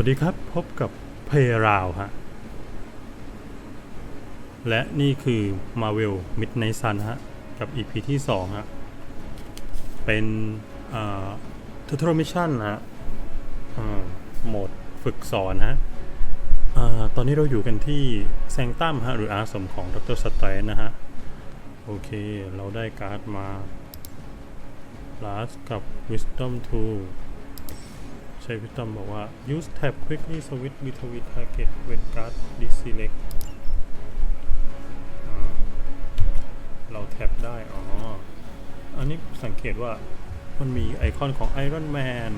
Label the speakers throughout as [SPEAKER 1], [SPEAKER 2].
[SPEAKER 1] วัสดีครับ พบกับเพราวฮะ และนี่คือ Marvel Midnight Sun ฮะ กับ EP ที่ 2 ฮะ เป็นอ่า Tutorial Mission ฮะโหมดฝึกสอนฮะอตอนนี้เราอยู่กันที่แซงตัมฮะ หรืออาสมของดรสไตนนะฮะ โอเค เราได้การ์ดมา Last กับ Wisdom 2 ใช้ Wisdom บอกว่า use tab quickly switch between target when card deselect เราแท็บได้ อ๋อ อันนี้สังเกตว่ามันมีไอคอนของ Iron Man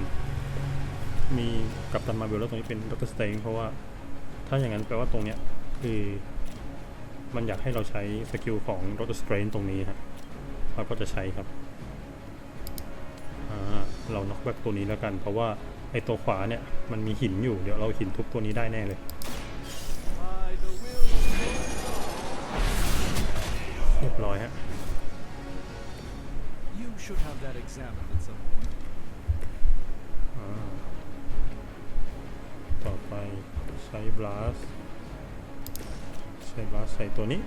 [SPEAKER 1] มีกัปตันมาเบลแล้วตรงนี้เป็นดรสเตนเพราะว่าถ้าอย่างนั้นแปลว่าตรงเนี้ยคือมันอยากให้เราใช้สกิลของดรสเตนตรงนี้ครับเราก็จะใช้ครับอ่าเราน็อกแบ็กตัวนี้แล้วกัน เพราะว่า ไอตัวขวาเนี่ยมันมีหินอยู่เดี๋ยวเราหินทุบตัวนี้ได้แน่เลยเรียบร้อยฮะ
[SPEAKER 2] You should have that examined at some point.
[SPEAKER 1] อ่าต่อไปใช้บลัสใช้บลัสใส่ตัวนี้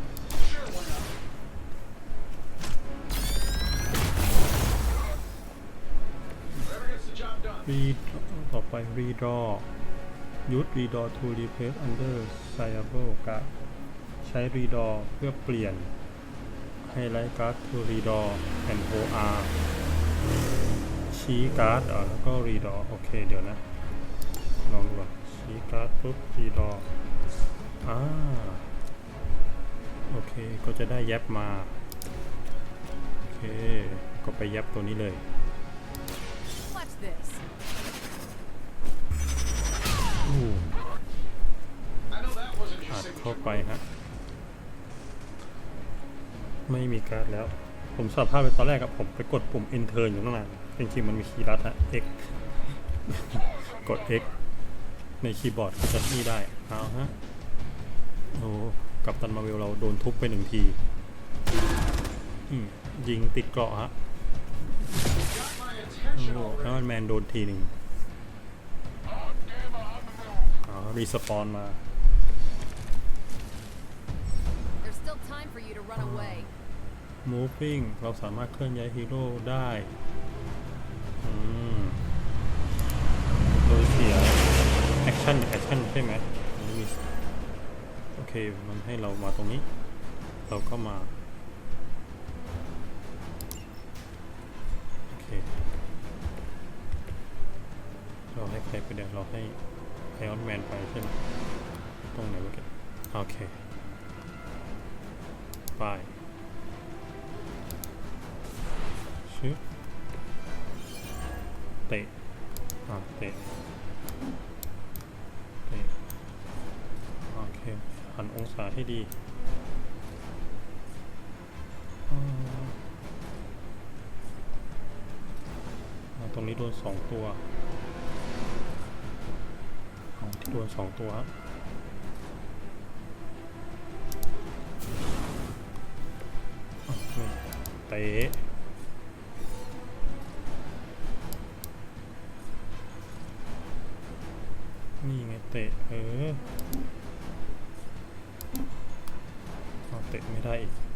[SPEAKER 1] รีต่อไปรีดอยุดรีดอ to replace under sayable card ใช้รีดอเพื่อเปลี่ยนให้ไลท์การ์ด to รีดอ and hold R ชี้การ์ดอะแล้วก็รีดอโอเคเดี๋ยวนะ ลองดูก่อนชี้การ์ดปุ๊บรีดออ่าโอเคก็จะได้แยบมา โอเค ก็ไปแยบตัวนี้เลย
[SPEAKER 3] this.
[SPEAKER 1] อัดเข้าไปฮะ ไม่มีการ์ดแล้ว ผมสารภาพไปตอนแรกกับผมไปกดปุ่ม enter อยู่ตั้งนานจริงๆมันมีคีย์ลัดฮะ x กด x ในคีย์บอร์ดจะนี่ได้เอาฮะโอ้กับตันมาเวลเราโดนทุบไปหนึ่งทียิงติดเกราะฮะ โอ้แล้วมันแมนโดนทีหนึ่งอ๋อรีสปอนมา
[SPEAKER 3] There's still time for you to run away.
[SPEAKER 1] moving เราสามารถเคลื่อนย้ายฮีโร่ได้อืมโดยเสีย action action ใช่ไหมอันนี้มีโอเค มันให้เรามาตรงนี้ เราก็มา ไปเดี๋ยวเราให้ไอออนแมนไปใช่ไหมตรงไหนวะแกโอเคไปชึบเตะอ่าเตะเตะโอเคหันองศาให้ดีตรงนี้โดนสองตัว โดนสองตัวเตะนี่ไงเตะเออเอาเตะไม่ได้อีก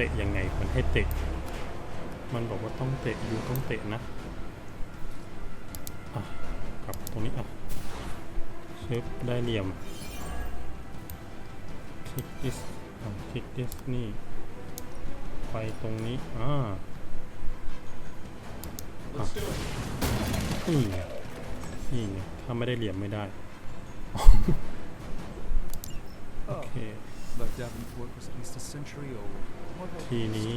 [SPEAKER 1] เตะยังไงมันให้เตะ มันบอกว่าต้องเตะอยู่ต้องเตะนะอะกลับตรงนี้อะชึบได้เหลี่ยมคลิก this อะคลิก this นี่ไปตรงนี้อ่านี่ไงนี่ไงถ้าไม่ได้เหลี่ยมไม่ได้ โอเค
[SPEAKER 2] but Davenport was at least a century old.
[SPEAKER 1] ทีนี้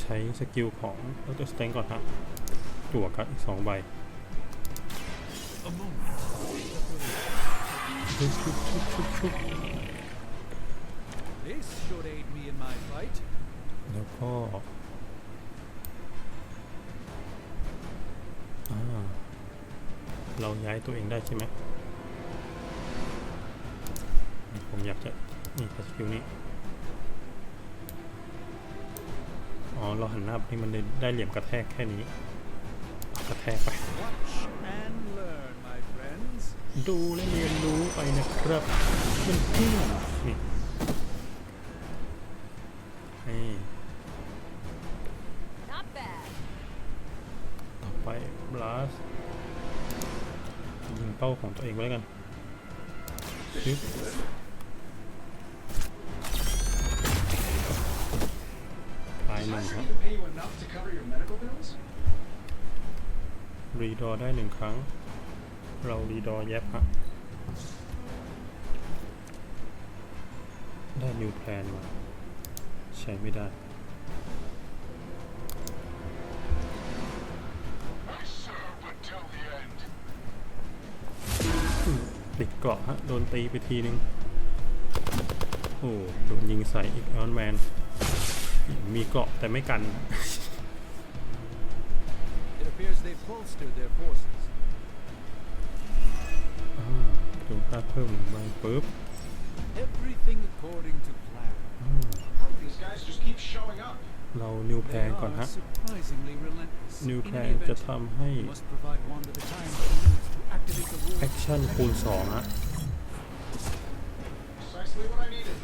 [SPEAKER 1] ใช้สกิลของดรสเตนก่อนฮะจั่วกัดอีกสองใบชุบชุบชุบชุบชุบแล้วก็เราย้ายตัวเองได้ใช่ไหมผมอยากจะ นี่สกิลนี้ อ๋อ เราหันหน้าไปนี่มันได้เหลี่ยมกระแทกแค่นี้ กระแทกไป ดูและเรียนรู้ไปนะครับเพื่อนเพื่อนนี่ให้ต่อไปบลัสยิงเป้าของตัวเองไว้กันชึบ ตายหนึ่งครับ
[SPEAKER 4] to pay you enough to cover your medical bills?
[SPEAKER 1] รีดอร์ได้หนึ่งครั้ง เรารีดอร์แยบฮะได้นิวแพลนมา ใช้ไม่ได้
[SPEAKER 4] I served until the end.
[SPEAKER 1] ติดเกราะฮะ โดนตีไปทีนึง โอ้ โดนยิงใส่อีกออนแมน มีเกราะแต่ไม่กัน
[SPEAKER 2] It appears they've bolstered their forces.
[SPEAKER 1] อ่าดูค่าเพิ่มไปปุ๊บ
[SPEAKER 2] Everything according to plan.
[SPEAKER 1] อ่า
[SPEAKER 4] How do these guys just keep showing up?
[SPEAKER 1] เรานิวแพล
[SPEAKER 2] They
[SPEAKER 1] นก่อน
[SPEAKER 2] are
[SPEAKER 1] ฮะ
[SPEAKER 2] surprisingly relentless.
[SPEAKER 1] นิว
[SPEAKER 2] In
[SPEAKER 1] แพล
[SPEAKER 2] any
[SPEAKER 1] นจะ
[SPEAKER 2] event,
[SPEAKER 1] ทำให้
[SPEAKER 2] you must provide one at a time for the units to activate the wall.
[SPEAKER 1] แอคชั่นคูณ2ฮะ
[SPEAKER 4] Precisely what I needed.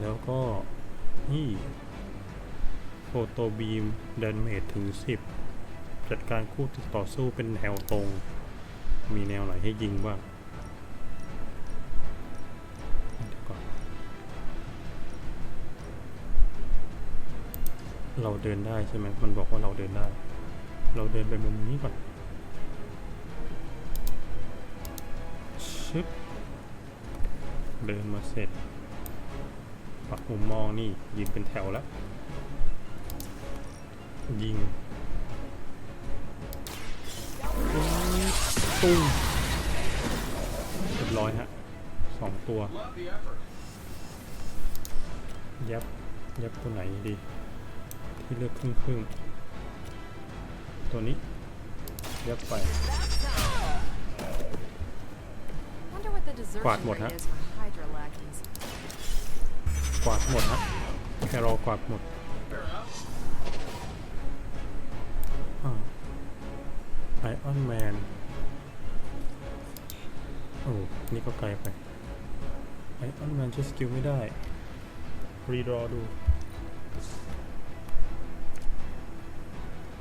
[SPEAKER 1] แล้วก็นี่โฟโตบีมเดนเมทถึง 10 จัดการคู่ติดต่อสู้เป็นแนวตรง มีแนวไหนให้ยิงบ้างเดี๋ยวก่อนเราเดินได้ใช่ไหมมันบอกว่าเราเดินได้ เราเดินไปมุมนี้ก่อน ชึบ เดินมาเสร็จ ปรับมุมมองนี่ยืนเป็นแถวแล้ว ยิงตุ้งเรียบร้อยฮะสองตัว
[SPEAKER 4] Love the effort.
[SPEAKER 1] ยับ ยับตัวไหนดี ที่เลือกครึ่งครึ่งๆตัวนี้ ยับไป
[SPEAKER 3] Wonder what the desertion
[SPEAKER 1] Quạt một
[SPEAKER 3] rate
[SPEAKER 1] hả?
[SPEAKER 3] is for Hydra lackeys.
[SPEAKER 1] กวาดหมดฮะแค่รอกวาดหมดไอออนแมน โอ้ นี่ก็ไกลไปไอออนแมนใช้สกิลไม่ได้ รีดรอดู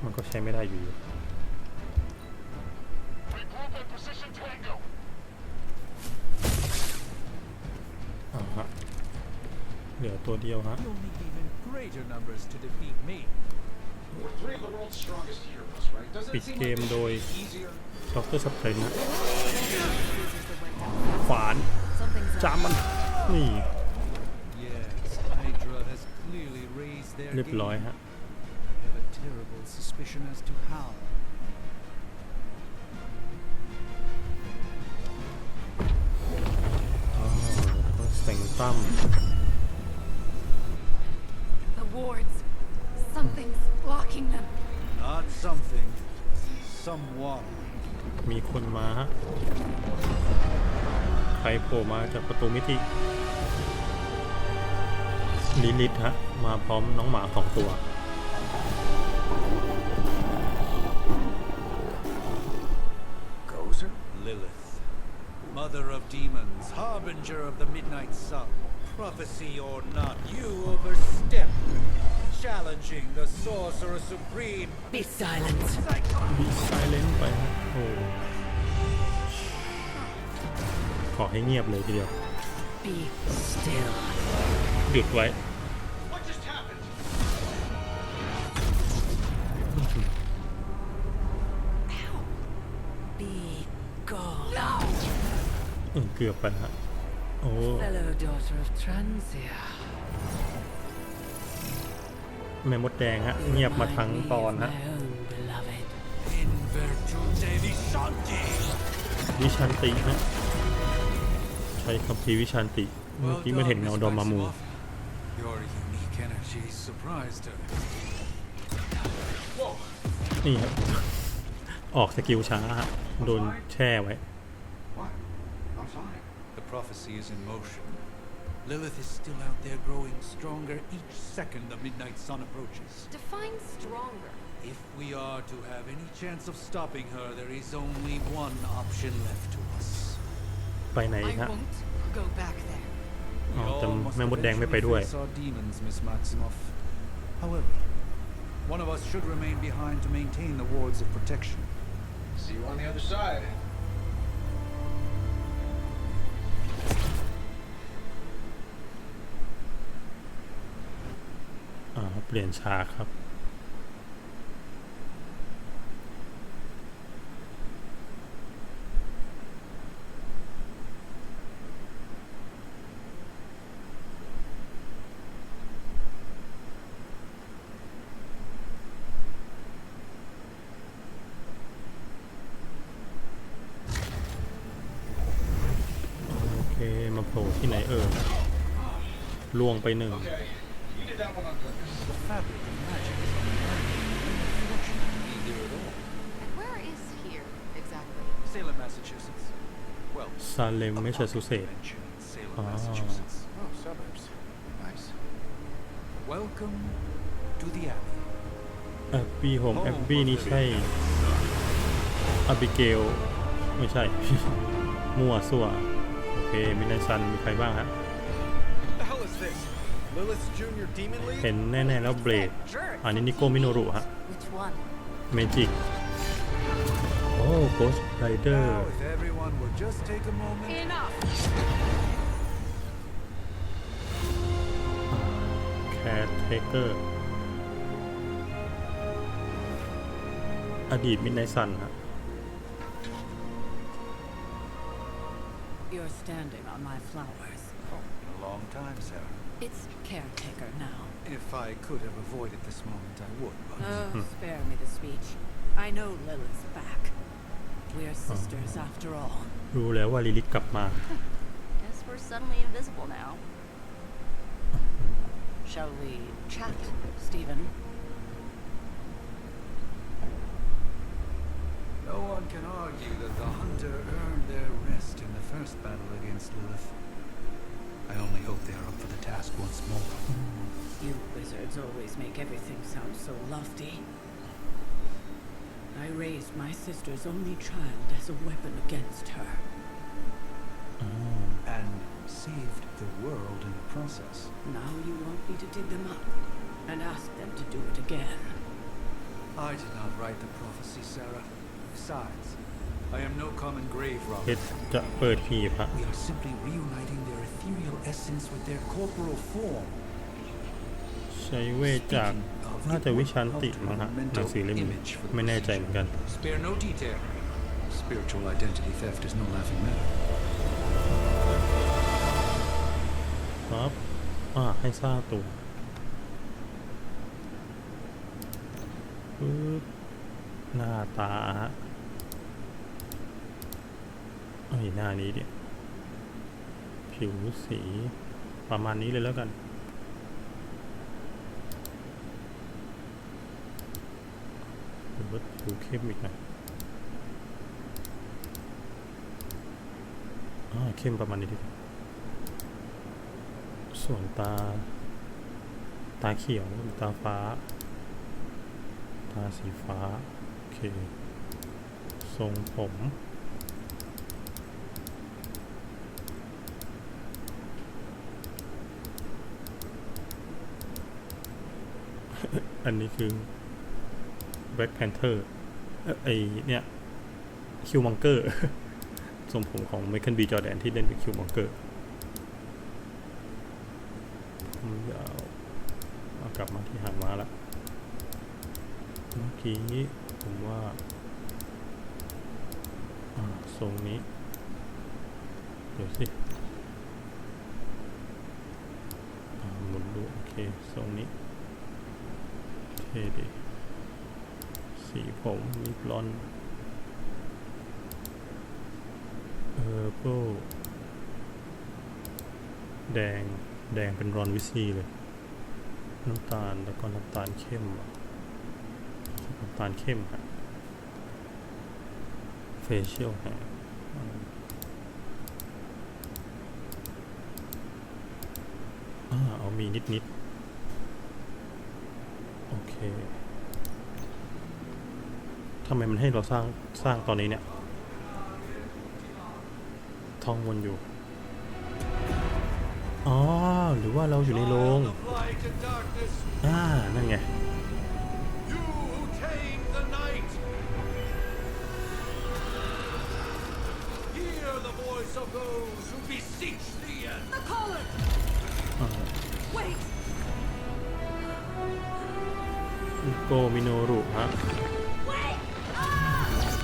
[SPEAKER 1] มันก็ใช้ไม่ได้อยู่ ตัวเดียวฮะ
[SPEAKER 2] You'll need even greater numbers to defeat me.
[SPEAKER 4] We're three of the world's strongest heroes, right? Doesn't
[SPEAKER 1] Big
[SPEAKER 4] it seem
[SPEAKER 1] game
[SPEAKER 4] like this
[SPEAKER 1] đôi.
[SPEAKER 4] should be easier?
[SPEAKER 1] ด็อกเตอร์สเตรนฮะ
[SPEAKER 3] Uses the window.
[SPEAKER 1] ขวาน
[SPEAKER 3] Something's
[SPEAKER 1] จามมัน นี่
[SPEAKER 2] Yes, Hydra has clearly raised their
[SPEAKER 1] เรียบร้อย
[SPEAKER 2] game.
[SPEAKER 1] ฮะ
[SPEAKER 2] I have a terrible suspicion as to how.
[SPEAKER 1] อ๋อแล้วก็เซ็งตั้ม
[SPEAKER 3] The wards. Something's blocking them.
[SPEAKER 2] Not something, someone.
[SPEAKER 1] มีคนมาฮะใครโผล่มาจากประตูมิติลิลิทฮะ มาพร้อมน้องหมาสองตัว
[SPEAKER 4] Gozer?
[SPEAKER 2] Lilith, mother of demons, harbinger of the midnight sun. Prophecy or not, you overstep, challenging the sorcerer supreme.
[SPEAKER 5] Be silent.
[SPEAKER 1] บีไซเลนไปฮะโอ้ ขอให้เงียบเลยทีเดียว
[SPEAKER 5] Be still.
[SPEAKER 1] หยุดไว้
[SPEAKER 4] What just happened?
[SPEAKER 5] Be gone.
[SPEAKER 1] เออเกือบไปฮะ โ อ้
[SPEAKER 5] Fellow daughter of Transia.
[SPEAKER 1] แม่มดแดงฮะ เงียบมาทั้งตอนฮะ
[SPEAKER 5] My own beloved.
[SPEAKER 2] In Virtute Vishanti!
[SPEAKER 1] วิชันติฮะใช้คำพีร์วิชันติ เมื่อกี้มันเห็นเงาดอมมามู
[SPEAKER 2] Your unique energy surprised her.
[SPEAKER 1] นี่ครับ ออกสกิลช้าฮะ โดนแช่ไว้
[SPEAKER 4] What? I'm fine.
[SPEAKER 2] The prophecy is in motion. Lilith is still out there growing stronger each second the midnight sun approaches.
[SPEAKER 3] Define stronger.
[SPEAKER 2] If we are to have any chance of stopping her, there is only one option left to us.
[SPEAKER 1] ไปไหน
[SPEAKER 3] I
[SPEAKER 1] ฮะ
[SPEAKER 3] won't go back there.
[SPEAKER 1] อ๋อ
[SPEAKER 2] We
[SPEAKER 1] แต่
[SPEAKER 2] all must
[SPEAKER 1] แม่มดแดงไม่ไป
[SPEAKER 2] eventually
[SPEAKER 1] ด้วย
[SPEAKER 2] face our demons, Miss Maximoff. However, one of us should remain behind to maintain the wards of protection.
[SPEAKER 4] See you on the other side.
[SPEAKER 1] เปลี่ยนฉากครับ โอเค มาโผล่ที่ไหนเอ่ยล่วงไปหนึ่ง
[SPEAKER 4] Okay.
[SPEAKER 1] ซาเลมไม่ใช่สุเส
[SPEAKER 2] a
[SPEAKER 1] ธ
[SPEAKER 2] convention in Salem,
[SPEAKER 1] Ah.
[SPEAKER 2] Massachusetts.
[SPEAKER 4] Oh, suburbs. Nice.
[SPEAKER 2] Welcome to the Abbey.
[SPEAKER 1] แอบบี้โฮมแอบบี้นี่ใช่อบิเกล ไม่ใช่ มั่วซั่ว โอเคมินายซันมีใครบ้างฮะ เห็นแน่ๆแล้วเบลดอันนี้นิโกมิโนรุฮะ
[SPEAKER 3] Which one?
[SPEAKER 1] เมจิกโอ้โกสไรเดอร์
[SPEAKER 2] Now, if everyone would just take a moment.
[SPEAKER 3] Enough!
[SPEAKER 1] แคทเทเกอร์อดีตมินายซันฮะ
[SPEAKER 5] You're standing on my flowers.
[SPEAKER 2] Oh, in a long time, Sarah.
[SPEAKER 5] It's caretaker now.
[SPEAKER 2] If I could have avoided this moment, I would, but...
[SPEAKER 5] Oh, spare me the speech. I know Lilith's back. We're sisters after all.
[SPEAKER 1] รู้แล้วว่าลิลิตกลับมา
[SPEAKER 6] Guess we're suddenly invisible now.
[SPEAKER 5] Shall we chat, Stephen?
[SPEAKER 2] No one can argue that the hunter earned their rest in the first battle against Lilith. I only hope they are up for the task once more.
[SPEAKER 5] You wizards always make everything sound so lofty. I raised my sister's only child as a weapon against her. Mm.
[SPEAKER 2] And saved the world in the process.
[SPEAKER 5] Now you want me to dig them up and ask them to do it again.
[SPEAKER 2] I did not write the prophecy, Sarah. Besides, I am no common grave
[SPEAKER 1] เพ
[SPEAKER 2] robber.
[SPEAKER 1] ชรจะเปิดหีบฮะ
[SPEAKER 2] We are simply reuniting their ethereal essence with their corporal form.
[SPEAKER 1] ใช้เวทจากน่าจะวิชันติมั้งฮะหนังสือเล่มนี้ไม่แน่ใจเหมือนกัน
[SPEAKER 2] Spare no detail. Spiritual identity theft is no laughing matter.
[SPEAKER 1] ครับอ่าให้สร้างตัวปึ๊บหน้าตาฮะเอ้หน้านี้เดี๋ยผิวสีประมาณนี้เลยแล้วกันหรือว่าผิวเข้มอีกหน่อยอ่าเข้มประมาณนี้ดีส่วนตา ตาเขียว ตาฟ้า ตาสีฟ้า โอเค ทรงผม อันนี้คือ Black Panther เออไอเนี่ยคิวมังเกอร์ทรงผมของ m ม c คิลบีจอแดนที่เล่นเป็นคิวมังเกอร์ผมยาวเอากลับมาที่หางมาละเมื่อกี้ผมว่าทรงนี้ เดี๋ยวสิหมุนดู โอเคทรงนี้ ท่ดี สีผมมีบลอนเออร์โแดง แดงเป็นรอนวิซีเลย น้ำตาลแล้วก็น้ำตาลเข้ม น้ำตาลเข้มฮะเฟเชียลฮะอ่าเอามีนิดนิด โอเคทำไมมันให้เราสร้างสร้างตอนนี้เนี่ยท่องวนอยู่ อ๋อ หรือว่าเราอยู่ในโรง
[SPEAKER 2] Child of light and darkness,
[SPEAKER 1] อ่า นั่นไง
[SPEAKER 2] you who
[SPEAKER 1] โกมิโนรุฮะ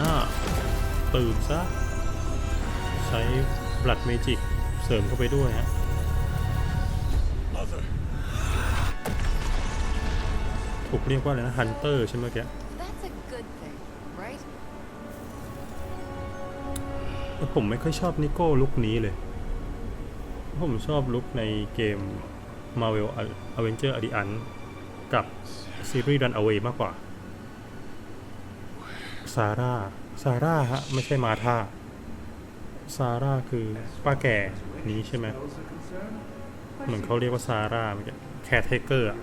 [SPEAKER 1] อ่าตื่นซะ ใช้บลัดเมจิกเสริมเข้าไปด้วยฮะ
[SPEAKER 2] mother.
[SPEAKER 1] ถูกเรียกว่าอะไรนะฮันเตอร์ใช่ไหมแก
[SPEAKER 3] That's a good thing, right?
[SPEAKER 1] ผมไม่ค่อยชอบนิโก้ลุคนี้เลย ผมชอบลุคในเกม Marvel Avenger Alliance กับ ซีรีส์ Runaway มากกว่า ซาร่า ซาร่าฮะ ไม่ใช่มาธาซาร่าคือป้าแก่นี้ใช่ไหม เหมือนเขาเรียกว่าซาร่าเมื่อกี้แคร์เทเกอร์อะ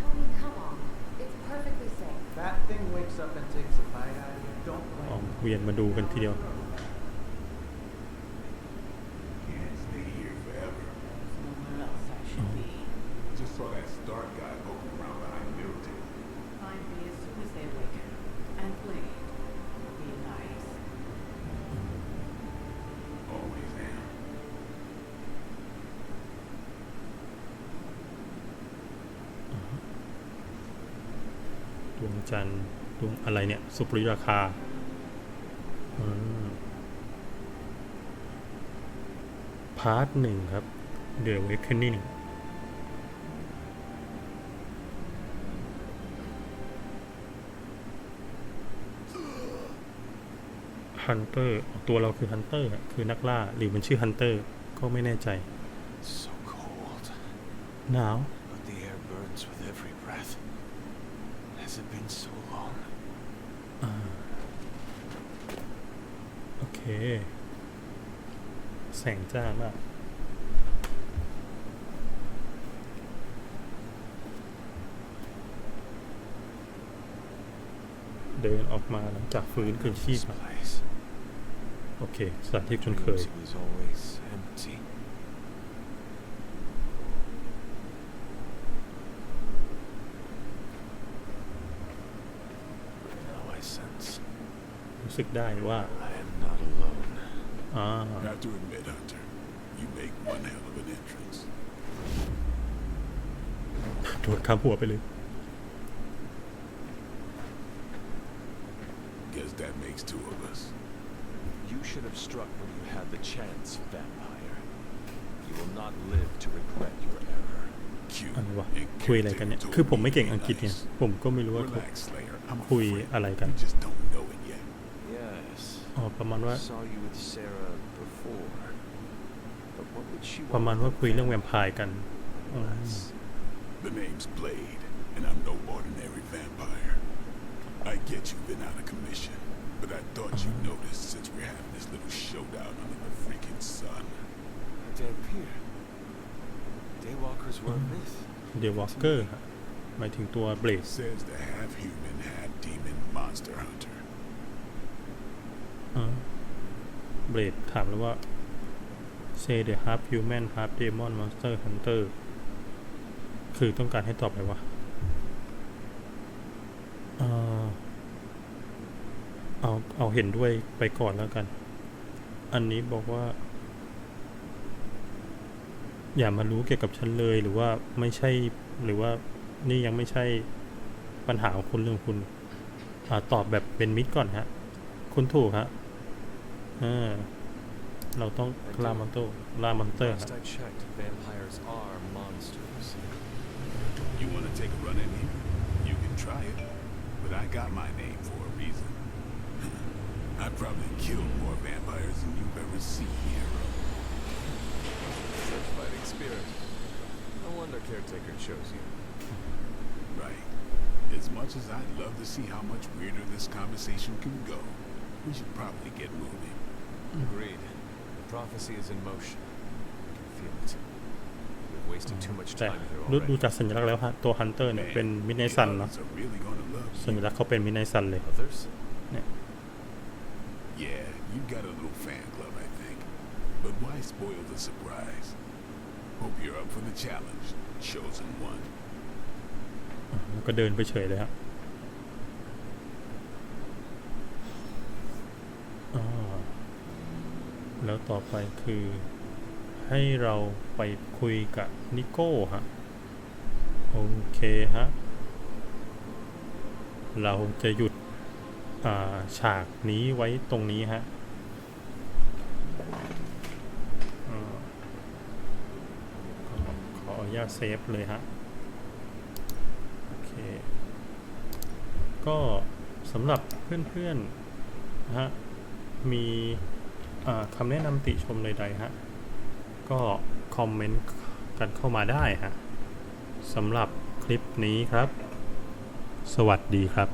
[SPEAKER 3] Tony, come on. It's perfectly safe.
[SPEAKER 7] That thing wakes up and takes a bite out of you. Don't
[SPEAKER 1] อ๋อ
[SPEAKER 7] blame it.
[SPEAKER 1] เวียนมาดูกันทีเดียว
[SPEAKER 8] Can't stay here forever.
[SPEAKER 5] Somewhere else I should be.
[SPEAKER 8] Just saw that Stark guy poking around behind the military.
[SPEAKER 5] Find me as soon as they awaken. And Blade. Be nice.
[SPEAKER 8] Always am.
[SPEAKER 1] ดวง จันทร์ดวงอะไรเนี่ย สุปริราคาพาร์ทหนึ่งครับ The Awakening ฮันเตอร์ตัวเราคือฮันเตอร์คือนักล่า หรือมันชื่อฮันเตอร์ ก็ไม่แน่ใจ
[SPEAKER 9] So cold,
[SPEAKER 1] หนาว
[SPEAKER 9] but Has it been so long?
[SPEAKER 1] โอเค แสงจ้ามาก เดินออกมาหลังจากฟื้นคืนชีพ
[SPEAKER 9] This
[SPEAKER 1] อะ
[SPEAKER 9] place.
[SPEAKER 1] โอเคสถานที่คุ้นเคย
[SPEAKER 9] Dreams it was always empty. Now I sense
[SPEAKER 1] รู้ สึกได้ว่า
[SPEAKER 9] I am not alone.
[SPEAKER 1] อ่า
[SPEAKER 8] Have to admit, Hunter, you make one hell of an entrance.
[SPEAKER 1] โดนข้ามหัวไปเลย
[SPEAKER 8] Guess that makes two of us.
[SPEAKER 9] You should have struck when you had the chance, vampire. You will not live to regret your error.
[SPEAKER 8] Cute.
[SPEAKER 1] อะไรวะ
[SPEAKER 8] and
[SPEAKER 1] คุยอะไรกันเนี่ย
[SPEAKER 8] caretaker
[SPEAKER 1] คือผมไม่
[SPEAKER 8] told
[SPEAKER 1] เก่ง
[SPEAKER 8] me
[SPEAKER 1] อังกฤษ
[SPEAKER 8] be
[SPEAKER 1] เนี่ย
[SPEAKER 8] nice.
[SPEAKER 1] ผมก็ไม่รู้ว่าเขา
[SPEAKER 8] Relax, Slayer. I'm a
[SPEAKER 1] คุย
[SPEAKER 8] friend.
[SPEAKER 1] อะไรกัน
[SPEAKER 8] You just don't know it yet.
[SPEAKER 9] Yes.
[SPEAKER 1] อ๋อ ประมาณว่า
[SPEAKER 9] I saw you with Sarah before. But what would she
[SPEAKER 1] ประ
[SPEAKER 9] want
[SPEAKER 1] มาณ
[SPEAKER 9] with
[SPEAKER 1] ว่า
[SPEAKER 9] a
[SPEAKER 1] คุยเรื่องแวม
[SPEAKER 9] vampire?
[SPEAKER 1] ไพร์กันอืม
[SPEAKER 9] Yes.
[SPEAKER 8] The name's Blade, and I'm no ordinary vampire. I get you've been out of commission, but I thought you noticed since we're having this little showdown under the freaking sun.
[SPEAKER 9] Dead Peter. Daywalkers were a myth.
[SPEAKER 1] เดวอลเกอร์หมายถึงตัวเบลด
[SPEAKER 8] Says the half-human, half-demon monster hunter.
[SPEAKER 1] เบลดถามแล้วว่า say the half human half demon monster hunter คือต้องการให้ตอบอะไรวะเอ่อเอาเอาเห็นด้วยไปก่อนแล้วกัน อันนี้บอกว่า อย่ามารู้เกี่ยวกับฉันเลยหรือว่าไม่ใช่หรือว่านี่ยังไม่ใช่ปัญหาของคุณเรื่องคุณอตอบแบบเป็นมิตรก่อนฮะ คุณถูกฮะ อ่าเราต้องล่ามอนโตล่ามอนเตอร์
[SPEAKER 9] Last I checked, vampires are monsters.
[SPEAKER 8] You want to take a run at me? You can try it, but I got my name for a reason. I probably killed more vampires than you've ever seen, hero.
[SPEAKER 9] Such fighting spirit. No wonder caretaker chose you.
[SPEAKER 8] Right. As much as I'd love to see how much weirder this conversation can go, we should probably get moving.
[SPEAKER 9] Agreed. The prophecy is in motion. I can feel it. We've wasted too much
[SPEAKER 1] แต่
[SPEAKER 9] time here
[SPEAKER 1] ดูดู
[SPEAKER 9] already.
[SPEAKER 1] จากสัญลักษณ์แล้วฮะตัวฮันเตอร์เนี่ยเป็นมิดไนซัน
[SPEAKER 8] the
[SPEAKER 1] เนาะ
[SPEAKER 8] others are really gonna love
[SPEAKER 1] สัญ
[SPEAKER 8] you.
[SPEAKER 1] ลักษณ์เขาเป็นมิดไนซันเลย
[SPEAKER 9] Others?
[SPEAKER 8] Yeah, you've got a little fan club, I think. But why spoil the surprise? Hope you're up for the challenge, chosen one.
[SPEAKER 1] แล้วก็เดินไปเฉยเลยฮะอ่า แล้วต่อไปคือให้เราไปคุยกับนิโก้ฮะ โอเคฮะ เราจะหยุดาฉากนี้ไว้ตรงนี้ฮะอขออนุญาตเซฟเลยฮะ โอเค ก็สำหรับเพื่อนๆนะฮะ มี คำแนะนำติชมใดๆฮะ ก็คอมเมนต์กันเข้ามาได้ฮะสำหรับคลิปนี้ครับ สวัสดีครับ